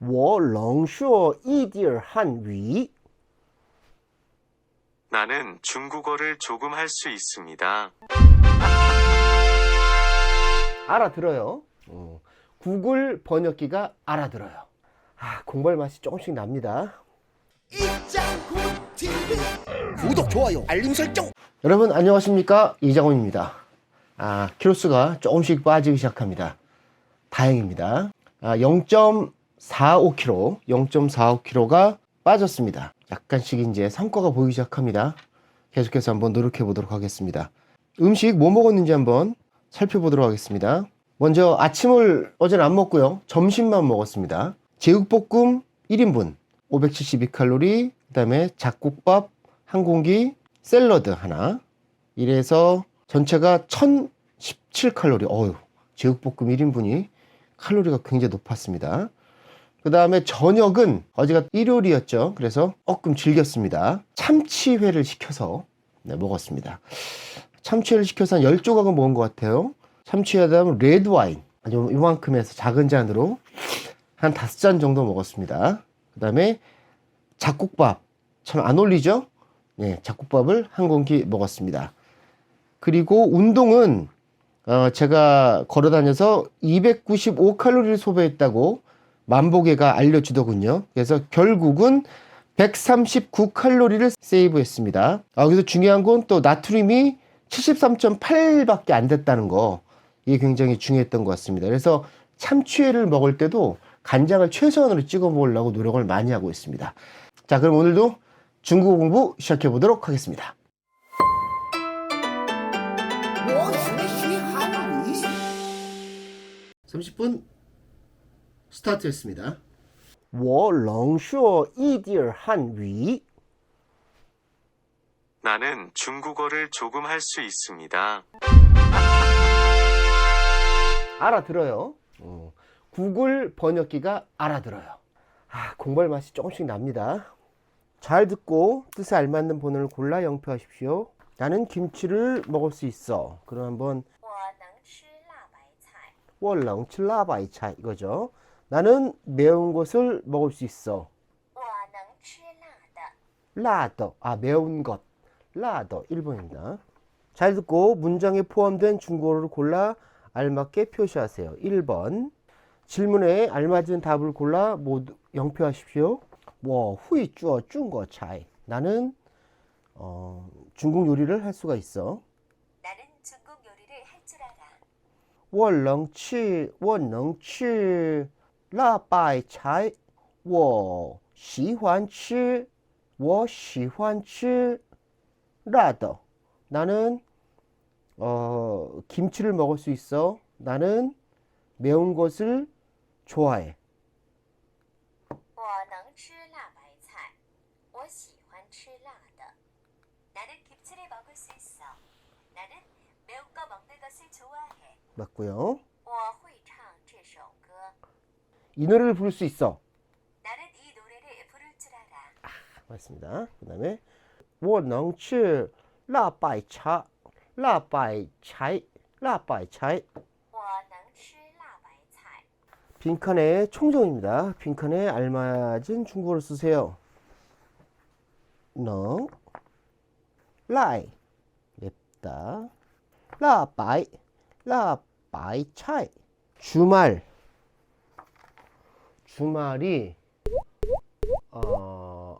我能说一点汉语。 나는 중국어를 조금 할 수 있습니다. 알아들어요. 어, 구글 번역기가 알아들어요. 아, 공부할 맛이 조금씩 납니다. 입장구 TV 구독 좋아요 알림 설정 여러분 안녕하십니까 이장훈입니다. 아 키로수가 조금씩 빠지기 시작합니다. 다행입니다. 아, 0.45kg, 0.45kg가 빠졌습니다. 약간씩 이제 성과가 보이기 시작합니다. 계속해서 한번 노력해 보도록 하겠습니다. 음식 뭐 먹었는지 한번 살펴보도록 하겠습니다. 먼저 아침을 어제는 안 먹고요. 점심만 먹었습니다. 제육볶음 1인분 572칼로리, 그 다음에 잡곡밥 한 공기, 샐러드 하나. 이래서 전체가 1017칼로리. 어휴, 제육볶음 1인분이 칼로리가 굉장히 높았습니다. 그 다음에 저녁은 어제가 일요일이었죠. 그래서 조금 즐겼습니다. 참치회를 시켜서 네, 먹었습니다. 참치회를 시켜서 한 10조각은 먹은 것 같아요. 참치회 다음 레드와인. 아주 이만큼 해서 작은 잔으로 한 다섯 잔 정도 먹었습니다. 그 다음에 잡곡밥. 참 안 어울리죠? 네, 잡곡밥을 한 공기 먹었습니다. 그리고 운동은 어, 제가 걸어 다녀서 295 칼로리를 소비했다고 만보개가 알려주더군요. 그래서 결국은 139 칼로리를 세이브했습니다. 아, 여기서 중요한 건 또 나트륨이 73.8밖에 안 됐다는 거. 이게 굉장히 중요했던 것 같습니다. 그래서 참치회를 먹을 때도 간장을 최소한으로 찍어 먹으려고 노력을 많이 하고 있습니다. 자, 그럼 오늘도 중국어 공부 시작해 보도록 하겠습니다. 30분 스타트했습니다. 我能说一点汉语. 나는 중국어를 조금 할 수 있습니다. 알아들어요. 어, 구글 번역기가 알아들어요. 아, 공부할 맛이 조금씩 납니다. 잘 듣고 뜻에 알맞는 번호를 골라 영표하십시오. 나는 김치를 먹을 수 있어. 그럼 한번 我能吃辣白菜。 월렁칠라바이차 이거죠. 나는 매운 것을 먹을 수 있어. 我能吃辣的。 라더 아 매운 것 라더 1번입니다. 잘 듣고 문장에 포함된 중국어를 골라 알맞게 표시하세요. 1번 질문에 알맞은 답을 골라 모두 영표하십시오. 뭐 후이 쭈어 중거 차이 나는 어, 중국 요리를 할 수가 있어. 나는 중국 요리를 할 줄 알아. 我能吃我能吃 辣白菜我喜欢吃我喜欢吃辣的 나는 어, 김치를 먹을 수 있어. 나는 매운 것을 좋아해. 我能吃辣白菜。我喜欢吃辣的。나는 김치를 먹을 수 있어. 나는 매운 거 먹는 것을 좋아해. 맞고요. 我会唱这首歌。 이 노래를 부를 수 있어. 나는 이 노래를 부를 줄 알아. 맞습니다. 그다음에 我能吃辣白菜辣白菜辣白菜我能吃辣白菜。 빈칸의 총정입니다. 빈칸에 알맞은 중국어를 쓰세요. 너, 라이, 맵다, 라바이, 라바이 차이. 주말, 주말이 어,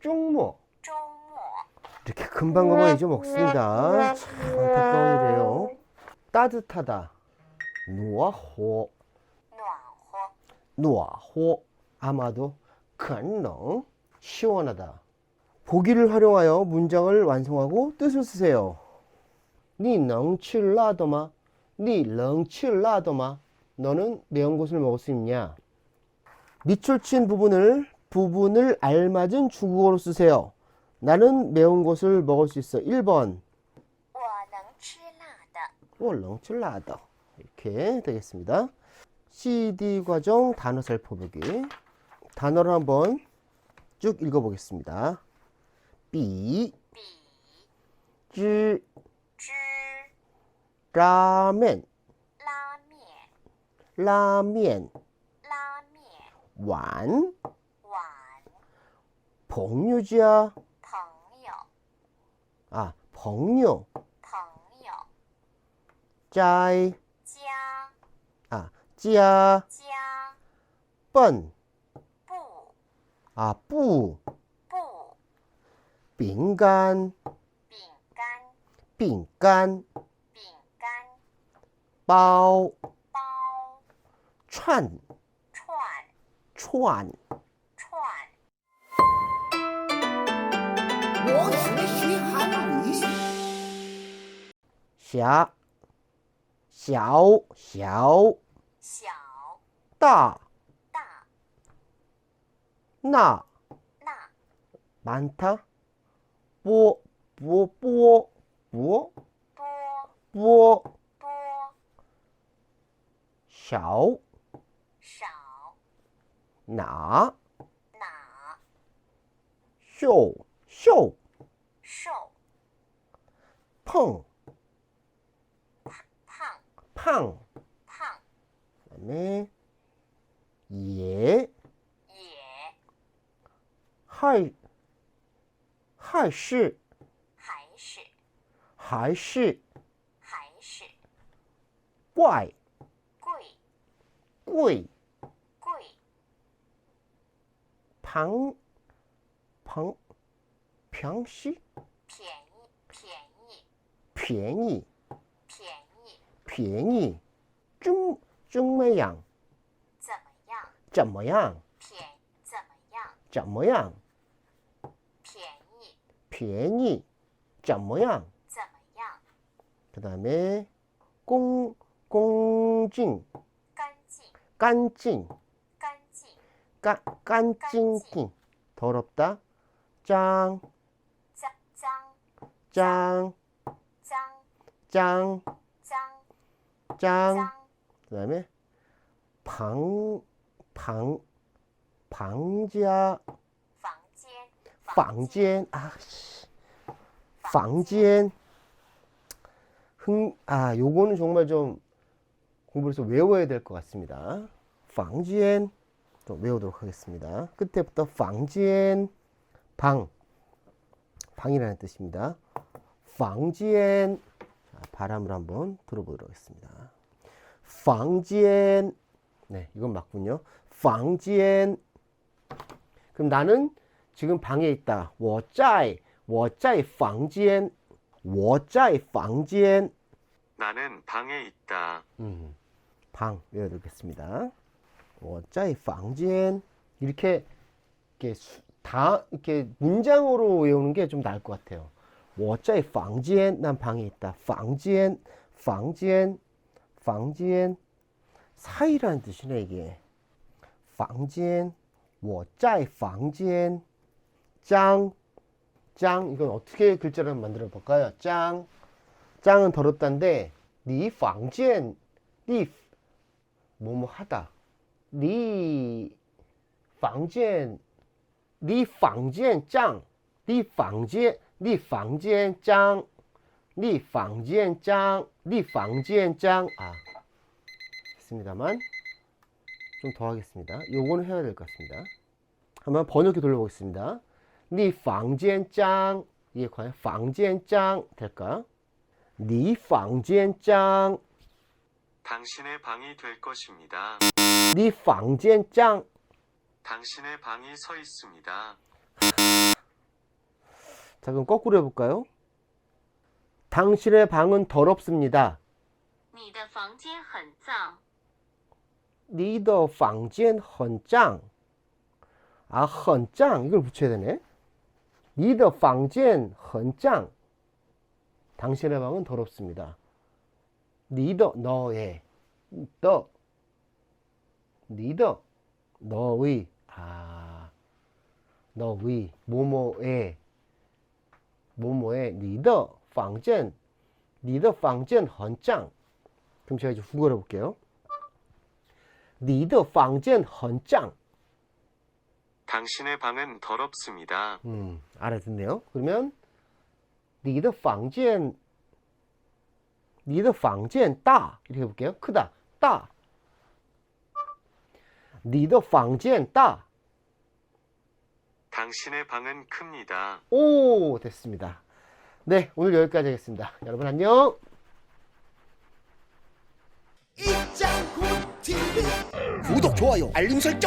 쪽모 이렇게 금방금방 잊어먹습니다. 네, 참 안타까운 네. 일이에요. 따뜻하다. 노아호 노아호 아마도 근능 시원하다. 보기를 활용하여 문장을 완성하고 뜻을 쓰세요. 니렁칠라더마 니렁칠라더마 너는 매운 것을 먹을 수 있냐? 밑줄 친 부분을 부분을 알맞은 중국어로 쓰세요. 나는 매운 것을 먹을 수 있어. 1번 我能吃辣的。 월렁칠라더 이렇게 되겠습니다. CD 과정 단어 살펴보기 단어를 한번 쭉 읽어보겠습니다. 비, 比 지, 之 라멘, 拉面， 라멘, 拉面， 완, 晚 봉유지야. 朋友 아, 봉유, 朋友 짜이, 家 아, 찌야, 家 뻔, 不 아, 뿌, 不 빙간, 饼干 빙간, 饼干 빠오, 包 촨, 串。串我学习韩语小小小。小。大。大。那。那。满他波波波波波波小哪？哪？瘦瘦瘦。碰胖。胖。胖。胖。什么？也也还还是还是还是还是怪。贵。贵。방, 방, 평시, 便宜便宜 便宜,便宜便宜,좀, 怎么样,怎么样怎么样,便怎么样怎么样,便宜便宜,怎么样?怎么样 그다음에 공, 공진, 干净 깐진, 干净 까, 깐찡찡 더럽다. 짱, 짱, 짱, 짱, 짱, 짱. 그 다음에 방, 방, 방지야. 방지엔. 아씨. 방지엔. 흥아 요거는 정말 좀 공부해서 외워야 될 것 같습니다. 방지엔. 좀 외우도록 하겠습니다. 끝에부터 방지엔, 방, 방이라는 뜻입니다. 방지엔, 자, 바람을 한번 들어보도록 하겠습니다. 방지엔, 네, 이건 맞군요. 방지엔, 그럼 나는 지금 방에 있다. 我在,我在房间,我在房间. 나는 방에 있다. 음, 방 외워두겠습니다. 我在房间 이렇게 이렇게 수- 다 이렇게 문장으로 외우는 게 좀 나을 것 같아요. 我在房间, 난 방에 있다. 房间,房间,房间 사이라는 뜻이네 이게. 房间,我在房间,짱, 짱 이건 어떻게 글자를 만들어 볼까요? 짱, 짱은 더럽다인데 네 방젠, 네 뭐뭐 하다, 네 방젠, 네 방젠 짱, 네 방젠, 네 방젠 짱, 네 방젠 짱, 네 방젠 짱. 아, 했습니다만 좀 더 하겠습니다. 요거는 해야 될 것 같습니다. 한번 번역기 돌려보겠습니다. 네 방젠 짱 이게 과연 방젠 짱 될까? 네 방젠 짱, 당신의 방이 될 것입니다. 네 방젠 짱. 당신의 방이 서 있습니다. 자 그럼 거꾸로 해볼까요? 당신의 방은 더럽습니다. 你的房间很脏 리더 방젠 헌짱. 아 헌짱 이걸 붙여야 되네. 리더 방젠 헌짱. 당신의 방은 더럽습니다. 리더 너의 너 니더 너의 아 너의 모모의 모모의 니더 방전 니더 방전 헌장. 그럼 제가 이제 국어를 볼게요. 니더 방전 헌장. 당신의 방은 더럽습니다. 음, 알아듣네요. 그러면 니더 방전 니더 방전 따. 이렇게 해볼게요. 크다 따. 니더 방젠 따. 당신의 방은 큽니다. 오, 됐습니다. 네, 오늘 여기까지 하겠습니다. 여러분 안녕. 구독, 좋아요, 알림 설정.